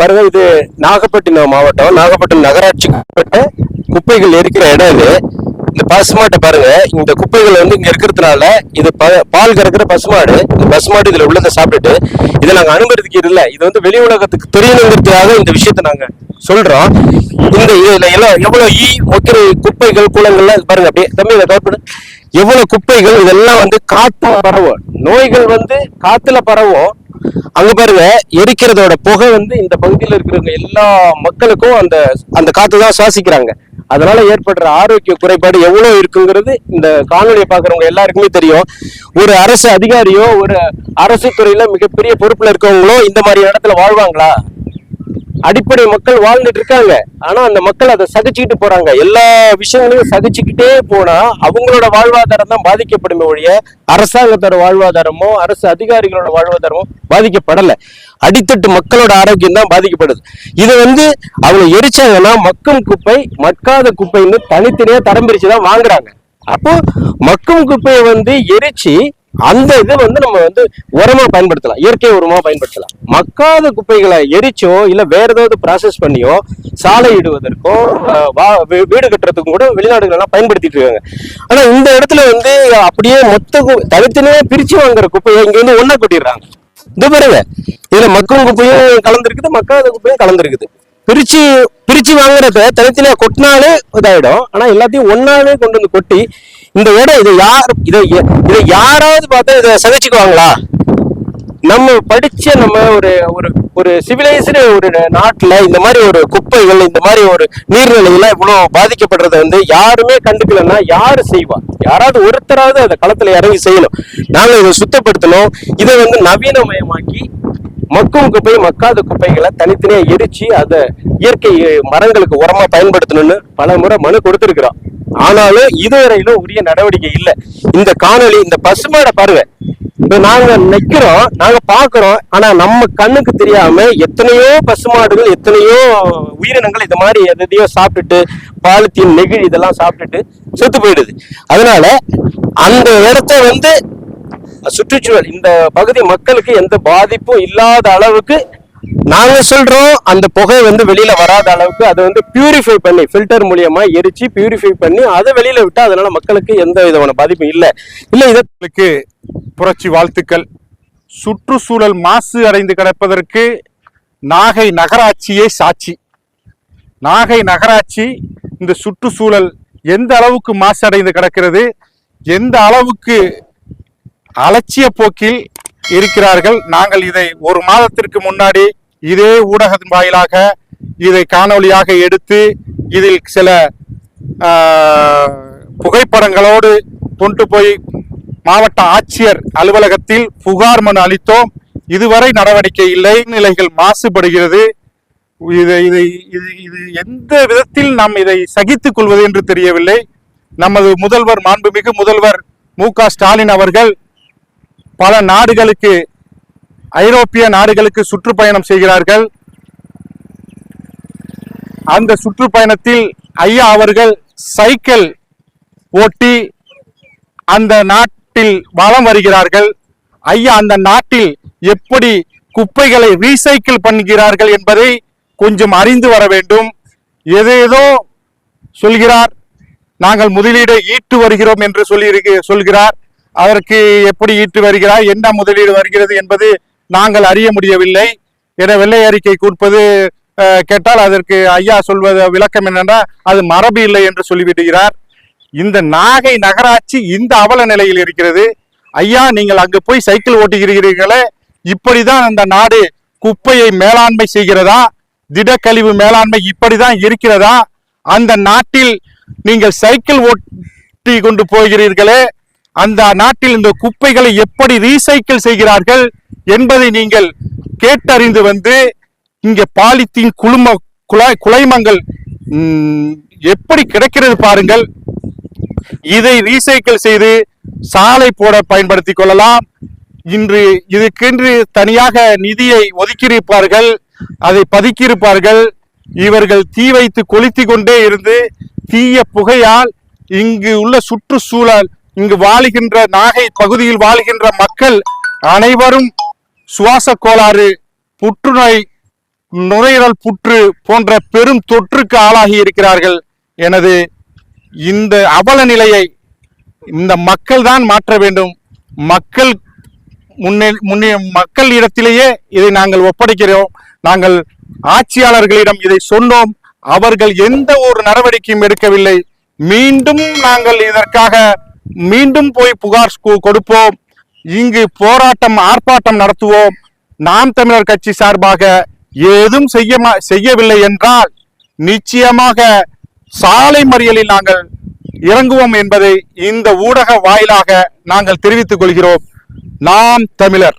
பாருங்க இது நாகப்பட்டினம் மாவட்டம் நாகப்பட்டினம் நகராட்சிக்கு குப்பைகள் இருக்கிற இடம் இது. இந்த பசுமாட்டை பாருங்க இந்த குப்பைகள் வந்து இங்க இருக்கிறதுனால இது ப- பால் கறக்கிற பசுமாடு இந்த பசுமாடு இதுல உள்ளதை சாப்பிட்டுட்டு இதை நாங்க அனுமதிக்க இல்ல இது வந்து வெளி உலகத்துக்கு தெரியணுங்கிறதுக்காக இந்த விஷயத்தை நாங்க சொல்றோம். இந்த இதுல எல்லாம் எவ்வளவு ஈ மொக்கிற குப்பைகள் குளங்கள்லாம் பாருங்க அப்படியே தம்பி இதை கவர் எவ்வளவு குப்பைகள் இதெல்லாம் வந்து காத்துல பரவும். நோய்கள் வந்து காத்துல பரவும். அங்க பாருங்க எரிக்கிறதோட புகை வந்து இந்த பகுதியில் இருக்கிறவங்க எல்லா மக்களுக்கும் அந்த அந்த காத்து தான் சுவாசிக்கிறாங்க. அதனால ஏற்படுற ஆரோக்கிய குறைபாடு எவ்வளவு இருக்குங்கிறது இந்த காணொலியை பாக்குறவங்க எல்லாருக்குமே தெரியும். ஒரு அரசு அதிகாரியோ ஒரு அரசு துறையில மிகப்பெரிய பொறுப்புல இருக்கவங்களோ இந்த மாதிரி இடத்துல வாழ்வாங்களா? அடிப்படை மக்கள் வாழ்ந்துட்டு இருக்காங்க. ஆனா அந்த மக்கள் அதை சகிச்சுக்கிட்டு போறாங்க. எல்லா விஷயங்களையும் சகிச்சுக்கிட்டே போனா அவங்களோட வாழ்வாதாரம் தான் பாதிக்கப்படுமே ஒழிய அரசாங்கத்தோட வாழ்வாதாரமோ அரசு அதிகாரிகளோட வாழ்வாதாரமோ பாதிக்கப்படல. அடித்தட்டு மக்களோட ஆரோக்கியம் தான் பாதிக்கப்படுது. இது வந்து அவங்க எரிச்சாங்கன்னா மக்கும் குப்பை மட்காத குப்பைன்னு தனித்தனியா தரம் பிரிச்சுதான் வாங்குறாங்க. அப்போ மக்கும் குப்பையை வந்து எரிச்சு அந்த இது வந்து நம்ம வந்து உரமா பயன்படுத்தலாம். இயற்கை உரமா பயன்படுத்தலாம். மக்காத குப்பைகளை எரிச்சோ இல்ல வேற ஏதாவது ப்ராசஸ் பண்ணியோ சாலை இடுவதற்கோ வா- வீடு கட்டுறதுக்கும் கூட வெளிநாடுகள் எல்லாம் பயன்படுத்திட்டு இருக்காங்க. ஆனா இந்த இடத்துல வந்து அப்படியே மொத்த கு- தனித்தனியா பிரிச்சு வாங்குற குப்பையை இங்க வந்து ஒண்ணா கொட்டிடுறாங்க. இந்த பாருங்க. இதுல மக்கும் குப்பையும் கலந்துருக்குது மக்காத குப்பையும் கலந்துருக்குது. பிரிச்சு பிரிச்சு வாங்குறத தனித்தனியா கொட்டினாலே இதாயிடும். ஆனா எல்லாத்தையும் ஒன்னாவே கொண்டு வந்து கொட்டி இந்த இடம் இதை யார் இதை இதை யாராவது பார்த்தா இதை சகிச்சுக்குவாங்களா? நம்ம படிச்ச நம்ம ஒரு ஒரு ஒரு சிவிலைஸ்டு ஒரு நாட்டில் இந்த மாதிரி ஒரு குப்பைகள் இந்த மாதிரி ஒரு நீர்நிலைகள்லாம் இவ்வளோ பாதிக்கப்படுறத வந்து யாருமே கண்டுக்கலன்னா யாரு செய்வா? யாராவது ஒருத்தராவது அதை களத்தில் இறங்கி செய்யணும். நாங்கள் இதை சுத்தப்படுத்தணும். இதை வந்து நவீனமயமாக்கி மக்கும் குப்பை மக்காத குப்பைகளை தனித்தனியா எரிச்சு அதை இயற்கை மரங்களுக்கு உரமா பயன்படுத்தணும்னு பல முறை மனு கொடுத்திருக்கிறோம். ஆனாலும் இதுவரையிலும் உரிய நடவடிக்கை இல்லை. இந்த காணொளி இந்த பசுமாடை பாருங்க. இப்போ நாங்க நிக்கிறோம் நாங்க பாக்குறோம் ஆனா நம்ம கண்ணுக்கு தெரியாம எத்தனையோ பசுமாடுகள் எத்தனையோ உயிரினங்கள் இது மாதிரி எதையோ சாப்பிட்டுட்டு பாலித்தீன் நெகிழி இதெல்லாம் சாப்பிட்டுட்டு செத்து போயிடுது. அதனால அந்த இடத்த வந்து சுற்றுச்சூழல். இந்த பகுதி மக்களுக்கு எந்த பாதிப்பும் இல்லாத அளவுக்கு நாங்க சொல்றோம் அந்த புகை வந்து வெளியில வராத அளவுக்கு அதை வந்து பியூரிஃபை பண்ணி ஃபில்டர் மூலியமா எரிச்சு பியூரிஃபை பண்ணி அதை வெளியில விட்டா அதனால மக்களுக்கு எந்த விதமான பாதிப்பும் இல்லை. இல்ல இதற்கு புரட்சி வாழ்த்துக்கள். சுற்றுச்சூழல் மாசு அடைந்து கிடப்பதற்கு நாகை நகராட்சியே சாட்சி. நாகை நகராட்சி இந்த சுற்றுச்சூழல் எந்த அளவுக்கு மாசு அடைந்து கிடக்கிறது எந்த அளவுக்கு அலட்சிய போக்கில் இருக்கிறார்கள். நாங்கள் இதை ஒரு மாதத்திற்கு முன்னாடி இதே ஊடகத்தின் வாயிலாக இதை காணொளியாக எடுத்து இதில் சில புகைப்படங்களோடு கொண்டு போய் மாவட்ட ஆட்சியர் அலுவலகத்தில் புகார் மனு அளித்தோம். இதுவரை நடவடிக்கை இல்லை. நிலைகள் மாசுபடுகிறது. இதை இதை இது இது எந்த விதத்தில் நாம் இதை சகித்துக் கொள்வது என்று தெரியவில்லை. நமது முதல்வர் மாண்புமிகு முதல்வர் மு க ஸ்டாலின் அவர்கள் பல நாடுகளுக்கு ஐரோப்பிய நாடுகளுக்கு சுற்றுப்பயணம் செய்கிறார்கள். அந்த சுற்றுப்பயணத்தில் ஐயா அவர்கள் சைக்கிள் ஓட்டி அந்த நாட்டில் வலம் வருகிறார்கள். ஐயா அந்த நாட்டில் எப்படி குப்பைகளை ரீசைக்கிள் பண்ணுகிறார்கள் என்பதை கொஞ்சம் அறிந்து வர வேண்டும். எதேதோ சொல்கிறார். நாங்கள் முதலீடு ஈட்டு வருகிறோம் என்று சொல்லி சொல்கிறார். அதற்கு எப்படி ஈட்டு வருகிறார் என்ன முதலீடு வருகிறது என்பது நாங்கள் அறிய முடியவில்லை. என வெள்ளை அறிக்கை கொடுப்பது கேட்டால் அதற்கு ஐயா சொல்வது விளக்கம் என்னென்றால் அது மரபு இல்லை என்று சொல்லிவிடுகிறார். இந்த நாகை நகராட்சி இந்த அவல நிலையில் இருக்கிறது. ஐயா நீங்கள் அங்கு போய் சைக்கிள் ஓட்டுகிறீர்களே இப்படிதான் அந்த நாடு குப்பையை மேலாண்மை செய்கிறதா? திடக்கழிவு மேலாண்மை இப்படிதான் இருக்கிறதா? அந்த நாட்டில் நீங்கள் சைக்கிள் ஓட்டி கொண்டு போகிறீர்களே அந்த நாட்டில் இந்த குப்பைகளை எப்படி ரீசைக்கிள் செய்கிறார்கள் என்பதை நீங்கள் கேட்டறிந்து வந்து இங்கே பாலித்தீன் குழும குழாய் குலைமங்கள் எப்படி கிடைக்கிறது பாருங்கள். இதை ரீசைக்கிள் செய்து சாலை போட பயன்படுத்திக் கொள்ளலாம். இன்று இதுக்கென்று தனியாக நிதியை ஒதுக்கியிருப்பார்கள். அதை பதுக்கியிருப்பார்கள். இவர்கள் தீ வைத்து கொளுத்தி கொண்டே இருந்து தீய புகையால் இங்கு உள்ள சுற்றுச்சூழல் இங்கு வாழுகின்ற நாகை பகுதியில் வாழுகின்ற மக்கள் அனைவரும் சுவாச கோளாறு புற்றுநோய் நுரையீரல் புற்று போன்ற பெரும் தொற்றுக்கு ஆளாகி இருக்கிறார்கள். எனது இந்த அவல நிலையை இந்த மக்கள் தான் மாற்ற வேண்டும். மக்கள் முன்னே முன்னே மக்கள் இடத்திலேயே இதை நாங்கள் ஒப்படைக்கிறோம். நாங்கள் ஆட்சியாளர்களிடம் இதை சொன்னோம். அவர்கள் எந்த ஒரு நடவடிக்கையும் எடுக்கவில்லை. மீண்டும் நாங்கள் இதற்காக மீண்டும் போய் புகார் கொடுப்போம். இங்கு போராட்டம் ஆர்ப்பாட்டம் நடத்துவோம். நாம் தமிழர் கட்சி சார்பாக ஏதும் செய்ய செய்யவில்லை என்றால் நிச்சயமாக சாலை மறியலில் நாங்கள் இறங்குவோம் என்பதை இந்த ஊடக வாயிலாக நாங்கள் தெரிவித்துக் கொள்கிறோம். நாம் தமிழர்.